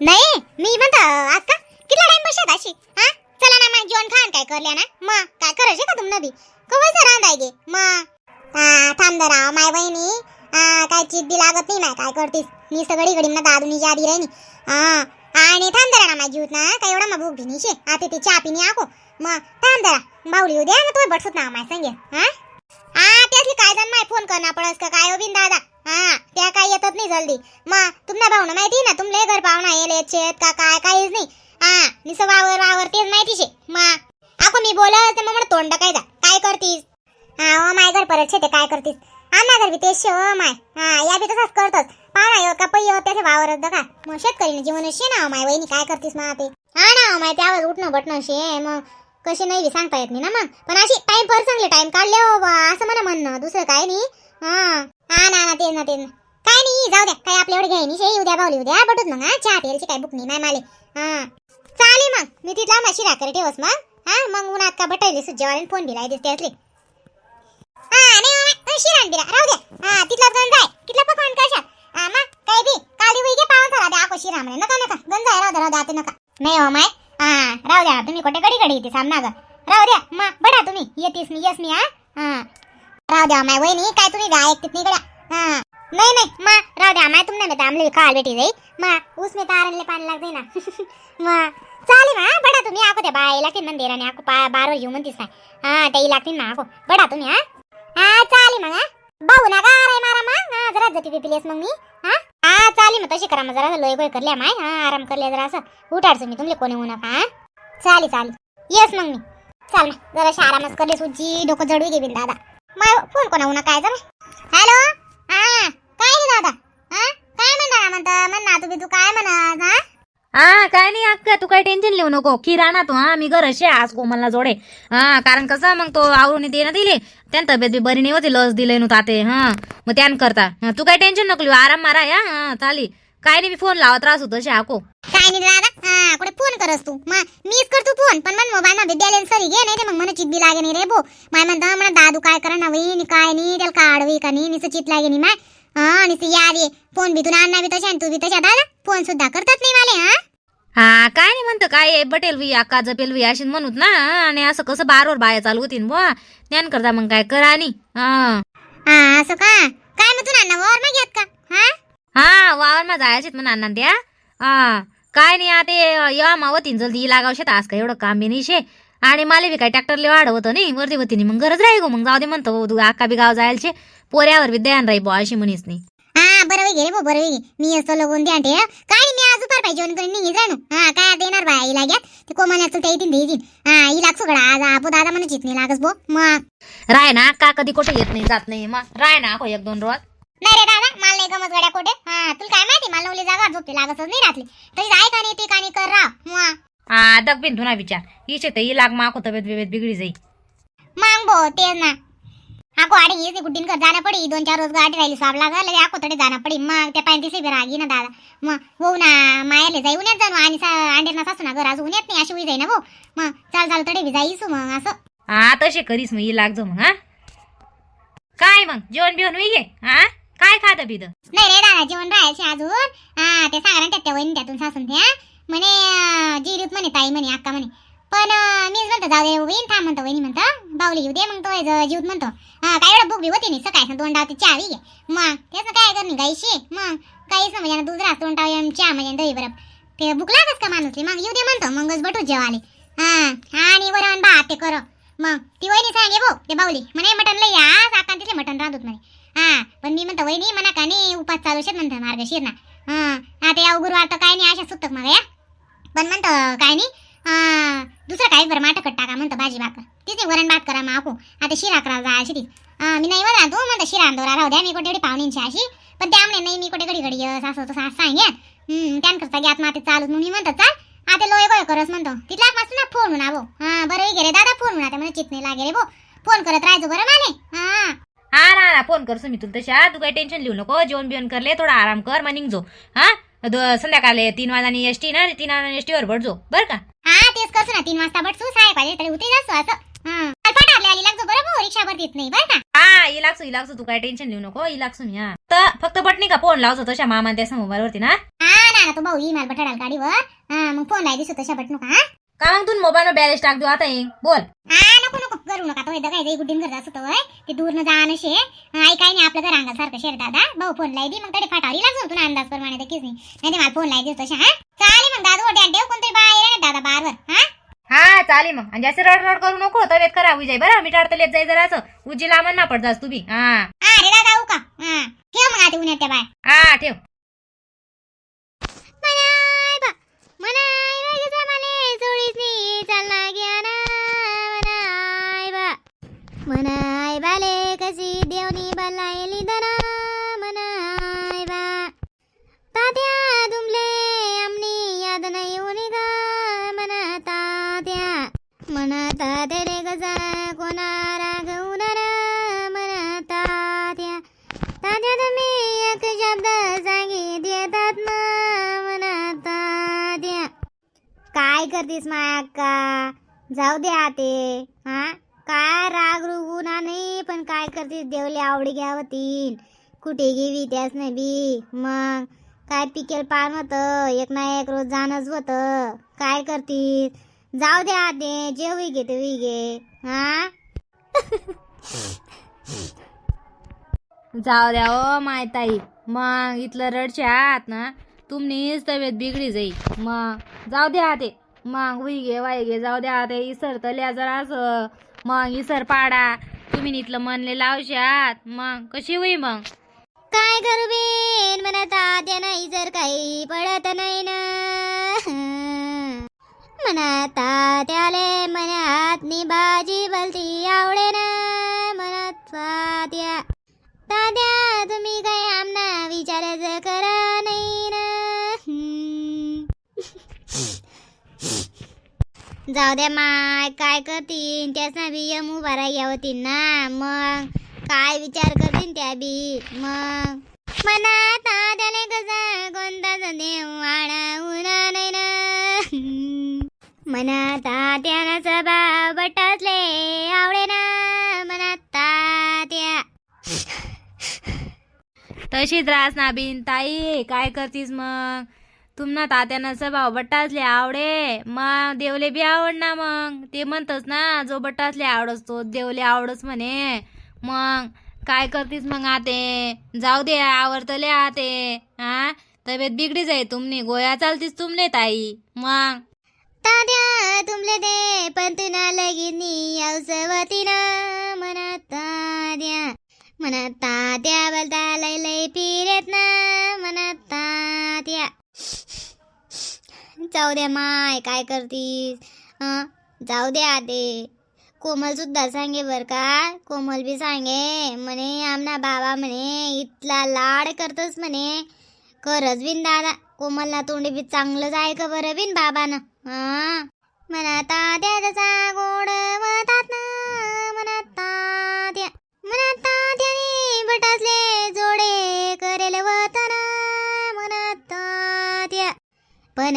नाही मी म्हणतो अक्का किती टाइम बसत अशी? हा? चला ना मग जेवण खान काय करल्या ना? मग काय करायचे का तुम्ही बी कवायचं रांधाय गे मग. हा थांब राव माय बहिणी. काय चित बी लागत नाही ना काय करतीस? मी सगळी घडी ना दादूनी यादी राहिनी हा. आणि थांब जरा ना माझी ना काय एवढा मग भूक भिनीशे? शे आता ती चहा पिणी आको मग थांब जरा बावली उद्या ना तो बटसूत ना माय संगे हा? हा त्यातली काय जण माय फोन करणार पडस का काय हो बिन दादा? हा त्या काय येतच नाही जल्दी. मग तुमना भावना माहिती ना तुमले घर पाहुणा येले शेत का काय काहीच नाही. हा निस वावर वावर तेच माहिती शे मा आको मी बोलत मग तोंड काय जा काय करतीस? हा ओ माय घर परत शेते काय करतीस? आम्हा घर बी तेच शे ओ माय. हा या बी तसाच करतोस. पाहुणा येऊ का पै हो त्याचे वावरत का? मग शेतकरी जीवन शे ना माय वहिनी काय करतीस मग ते? हा ना माय त्यावर उठणं बटणं शे मग कसे नाही सांगता येत नाही ना मग पण अशी टाइम पर चांगले टाइम काढले हो बा असं मला म्हणणं दुसरं काय नाही. हा. हा ना ना ते ना ते ना. काय नाही जाऊ द्या. काय आपल्या एवढे घ्यायनी शे उद्या बावली उद्या. बटूत मग हा चहा प्यायची काय बुक नाही माय माले. हा. चालेल मग. मी तिथला माशी राकर ठेवस मग. हा मग उन्हात का बटायली सुज्जेवाले फोन बिलाय दिसते असले हा नाही मामा, शिरान बिरा राहू द्या. हा तिथला गंज आहे. तिथला पकवान कशा हा मग काय बी. काली वही घे पाहून झाला द्या आको शिरा नका नका. गंज आहे राहू द्या राहू द्या आता नका. नाही हो माय. हा राहू द्या. तुम्ही कुठे कडे कडे येते सामना ग राहू द्या. मग बडा तुम्ही. येतेस मी येस मी हा. हा. राव द्या माय वहिनी काय तुम्ही गाय ऐकतीत नाही गड्या हा. नाही नाही मा राव द्या माय तुम्ही मी आमले खाल बेटी जाई. मा ऊस में तारनले पाणी लागते ना. मा चालेल मा बडा तुम्ही आको त्या बाय लागतील मंदिर आणि आको पा बारो येऊ म्हणतीस ना हा त्याही लागतील ना आको बडा तुम्ही हा. हा चालेल मग हा. भाऊ ना का रे मारा मा हा जरा जती पिलेस मग मी हा. हा चालेल मग तशी करा मग जरा लोय गोय करल्या माय. हा आराम करल्या जरा असं. उठाडचं मी तुमले कोणी होणार हा. चालेल चालेल. येस मग मी. चाल ना जरा आरामच करलेस उजी डोकं जडू घे बिन दादा. माय फोन कोणा काय जरा हॅलो हा काय नाही दादा हा काय म्हणता म्हणता म्हण ना तुम्ही तू काय म्हणत हा? हा काय नाही अक्का तू काय टेन्शन घेऊ नको. किराणा तू हा मी घरशी आज कोमलला जोडे. हा कारण कसं मग तो आवरून दे ना दिले त्यान तब्येत बी बरी नाही होती लस दिले नु ताते हा. मग त्यान करता. तू काय टेन्शन नको लिहू आराम मारा या हा चाली. काय नाही मी फोन लावत त्रास होतो आको काय नाही दादा हा कुठे फोन करस तू? मग मीच करतो फोन पण मन मोबाईल मध्ये बॅलन्स सरी घे नाही ते मग मला चित बी लागे नाही रे बो. माय म्हणता म्हणा दादू काय करा ना वही काय नाही त्याला काढवी का नाही निसं चित लागे नाही माय. हा निसं या रे फोन बी तुला आणणार बी तशा आणि तू बी तशा. दादा फोन सुद्धा करतात नाही माले हा? हा काय नाही म्हणतं काय बटेल वी अक्का जपेल वी अशी म्हणूत ना. आणि असं कसं बारवर बाया चालू होतीन बुवा. ज्ञान करता मग काय करा आणि हा. हा असं का? काय मग तू नाना वर नाही घेत का? हा? हा वावर मा जायचेत म्हणा अण्णा त्या हा काय नाही आता या मावतीन जल्दी लागावशेत आज काय एवढं काम बी नाही शे. आणि मला बी काय ट्रॅक्टरले वाढ होतं नाही वरती होती मग गरज राही गो मग जाऊ दे म्हणतो हो, तू अक्का बी गाव जायचे पोऱ्यावर बी द्यान राही बुवा अशी म्हणीस नाही. हा बरं घे रे भाऊ बरं घे मी असतो लगून काय मी आज दुपार पाहिजे जेवण करून निघित राहू हा काय आता येणार बाय घ्या ते ते येतील. देतील हा हिला सगळं आज आपू दादा म्हणून चित नाही लागस बो मग. राय ना का कधी कुठे येत नाही जात नाही मग. राय ना अको एक दोन रोज. नाही रे दादा मला नाही गमत गड्या कोठे? हा तुला काय माहिती? मला नवली जागा झोपते लागतच नाही राहतली तरी जाय का नाही ते का नाही कर राव. मग हा दगबीन तुना विचार. इचे तर ही लाग माको तब्येत बिबेत बिगडी जाई. मग भो तेच ना. आको आडे येते गुड्डीन कर जाणं पडी. दोन चार रोज गाडी राहिली स्वाब लागला लगे आको तडे जाणं पडी. मग त्या पाणी दिसली बरं आगी ना दादा. मग हो ना मायाले जाई उन्यात जाणू. आणि अंडेर ना सासू ना घर आज उन्यात नाही अशी उई जाई ना भाऊ मग चाल चाल तडे जाईसू मग असं. हा तसे करीस मग ही लाग मग हा. काय मग? जेवण बिवण होई गे हा काय खात बिद नाही रे दादा जेवण राहायचे अजून. हा ते साधारण त्या वहिनी त्यातून सासून त्या. म्हणे अं, म्हणे ताई म्हणे अक्का म्हणे. पण अं, मीच म्हणतो जाऊ दे वहीन थांब म्हणतो वहिनी म्हणतो. बावली येऊ दे मग तो ज- जीवत म्हणतो. हा काय एवढं बुक होती नाही सकाळी दोन ते चहा घे. मग तेच ना काय करणे गाईशी. मग काहीच ना म्हणजे दूध राहत दोन चहा म्हणजे दही बरं. ते भूक लागत का माणूसली? मग येऊ दे म्हणतो मगच बटू जेवाले. हा आणि वरण भात ते कर. मग ती वहिनी सांगे भाऊ ते बावली म्हणे मटण लई आज आता तिथे मटण राहत म्हणे. हा पण मी म्हणतो वहिनी म्हणा का नाही उपास चालू शेत म्हणतो मार्गशीर ना. हा आता या गुरुवार तर काय नाही अशा सुतक मग या. पण म्हणतो काय नाही हा, दुसरं काही बरं माटकट टाका म्हणतो भाजी भाकर. तिथे वरण भात करा मग आखू. आता शिरा करा जा अशी मी नाही म्हणा तू म्हणतो शिरा अंदोरा राहू द्या मी कुठे पाहुणींची अशी पण त्यामुळे नाही मी कुठे घडी घडी येस असं तसं असं सांगे त्यान करता घ्यात माते चालू मग मी म्हणतो चाल आता लोय गोय करस म्हणतो. तिथला मस्त ना फोन म्हणा भो हा बरं गेले दादा फोन म्हणा म्हणजे चित नाही लागे रे भो फोन करत राहायचो बरं माने हा हा ना ना फोन करसो मी तुला तशा? तू काही टेन्शन लिहू नको. जेवण बिवण करले थोडा आराम कर मग निघजो हा? संध्याकाळले तीन वाजानी एसटी ना तीन वाजानी एसटी वर भरजो बर का? हा तेच कसं ना तीन वाजता बट साय पाहिजे तरी उते जास्त असं फटारले आली लागतो बरं भाऊ रिक्षा भरतीत नाही बरं का? हा लागसो लागसो तू काय टेन्शन लिहू नको लागसो मी हा. तर फक्त बटणी का फोन लावतो तशा मामा त्या मोबाईल वरती ना? हा ना तो भाऊ येईल मला बटाडाल गाडीवर. मग फोन लाय दिसतो तशा बटणू का का मग तू मोबाईल बॅलेन्स टाक देऊ आता येईन बोल. हा नको नको. करू नका. तो काय जाई गुड्डीन करत असतो होय. ते दूर न जाणं शे. आई काय नाही आपलं घर अंगासारखं शेर दादा. भाऊ फोन लाई दी मग तरी फाटावरी लागतो तुला अंदाज प्रमाणे ते किसनी नाही ते मला फोन लाई दिसतो तशा हा? चालेल मग दादा ओट्या ठेव कोणतरी बाहेर आहे ना दादा बाहेरवर हा? हा चालेल मग. आणि जास्त रड रड करू नको तब्येत खराब होई जाई. बरं मी टाळत येत जाई जरा असं उजी लांबन ना पडतास तुम्ही हा. अरे दादा का हा. ठेव मग आता उन्हात त्या बाय हा ठेव. आता तेरे रे गजा कोणा रागवून मना तात्या तात्या तुम्ही एक शब्द सांगित येतात ना मनात द्या काय करतीस माया अक्का? जाऊ दे आते. हा? काय राग रुगुना नाही पण काय करतीस देवले आवडी घ्यावतीन कुठे गेली त्याच नाही बी मग? काय पिकेल पान होत? एक ना एक रोज जाणच होत. काय करतीस? जाऊ दे आते जेवी घे ते घे. हा? जाऊ द्या ओ माय ताई मग इथलं रडशात ना तुमनीच तब्येत बिगडी जाई मग जाऊ द्या ते मग उई घे वाई घे जाऊ द्या ते इसर तल्या जरा असं. मग इसर पाडा. तुम्ही इथलं मनले लावशात मग कशी होई मग? काय करू बेन? मला तात्या नाही जर काही पडत नाही ना. मना तात्याले मनात निभाजी भलती आवडे ना मनात तात्या तात्या तुम्ही काय आमना विचारायचं करा नाही ना जाऊ द्या माय काय करतीन? त्यासना बी यम उभा राहावतीन ना. मग काय विचार करतीन त्या बी? मग. मना तशी त्रास ना बिन ताई काय करतीस मग? तुम्हाला तात्यानं स्वभाव बट्टासले आवडे. मग देवले बी आवड ना मग. ते म्हणतस ना जो बट्टासले आवडस तो देवले आवडस म्हणे. मग काय करतीस मग आते? जाऊ दे आवडतले आते. हा तब्येत बिगडी जाई तुमने. गोया चालतीस तुमले ताई. मग? तात्या तुमले दे पण तुला लगीनी औसवती ना मनात तात्या. मना तात्या बलता लय लय पिरेत ना मना तात्या जाऊ द्या माय काय करतीस? हं? जाऊ द्या ते कोमल सुद्धा सांगे बर का? कोमल बी सांगे म्हणे आमना बाबा म्हणे इतला लाड करतस म्हणे. खरंच बिन दादा कोमलला तोंडी बी चांगलंच आहे का बरं बिन बाबानं? हा मना तात्या त्याचा गोड पण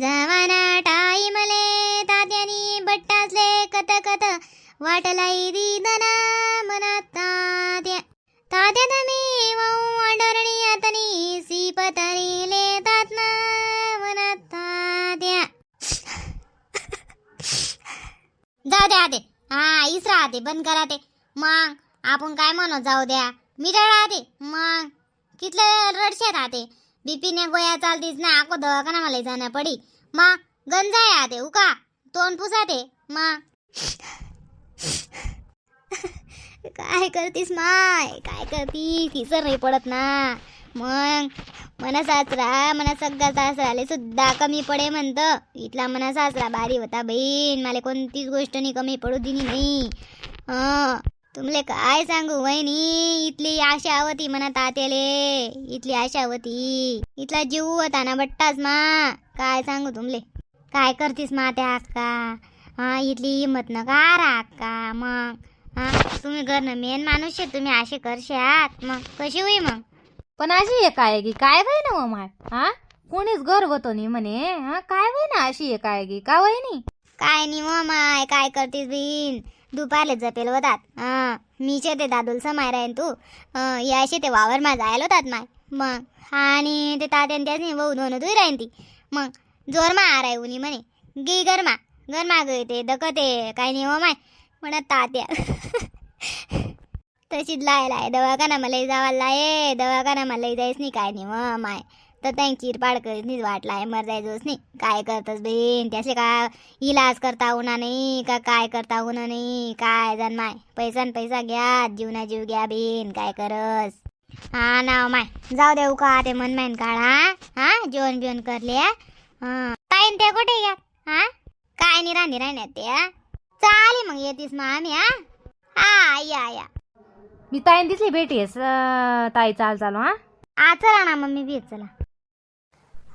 जावाना टाईमले तात्यानी बट्टासले कत कत वाटलाई दिदना मनात तात्या. तात्या तुम्ही वाऊ वांडरणी आतनी सिपतरी लेतात ना मनात तात्या. जाऊ द्या ते हा इस राहते बंद करा ते. मग आपण काय म्हणू जाऊ द्या. मी राहते. मग कितलं रडशे राहते. बीपीने गोया चालतीस ना आखो दवाखाना मला जाणं पडी. मग गंजा आहे उका. तोंड पुसाते. मग काय करतीस माय? काय करती तिसर नाही पडत ना. मग मना सासरा मना सगळा सासराले सुद्धा कमी पडे म्हणतं. इथला मना सासरा भारी होता बहीण. मला कोणतीच गोष्ट नाही कमी पडू दिली नाही. तुमले काय सांगू वहिनी? इथली आशा होती मना तात्याले. इथली आशा होती इथला जीव होता ना बट्टाच मा. काय सांगू तुमले? काय करतीस मा त्या अक्का? हा इथली हिंमत न का रा अक्का. मग? हा तुम्ही घरनं मेन माणूस आहे तुम्ही असे करशात. मग? कशी होई मग? पण अशी एक आहे की काय वय ना मग माय? हा? कोणीच गर्व होतो नाही म्हणे. हा काय वय ना अशी एक आहे की? का वय काय नाही मग माय काय करतीस बीन? दुपारले जपेल होतात. मी मीचे ते दादूल समाय तू. याशी ते वावर मा जायल होतात माय. मग आणि ते तात्यान त्याच भाऊ दोन तू राहीन ती. मग जोर मा आराय राय उनी म्हणे. गी गरमा गरमा गय ते दकते काय नाही हो माय. म्हणत तात्या. तशीच लाय लाय दवाखाना मला जावा लाय दवाखाना मला जायच नाही काय नाही हो माय. तर त्यांची चिरपाड करीत नाही वाट लाय मर जायचोच नाही. काय करतस बेन त्याचे का इलाज करता उन्हा नाही? का काय करता उन्हा नाही? काय जण माय? पैसा पैसा घ्या. जीवना जीव घ्या बेन काय करस? हा नाव माय. जाऊ देऊ का ते मन माईन काढा हा. जेवण बिवण करले हा. काय ते कुठे घ्या हा? काय नाही राणी राहण्यात ते हा? चालेल मग येतीस मग आम्ही हा. हा या या. मी ताईन दिसली भेटीस ताई चाल चालू हा. आ चला ना मम्मी बी चला.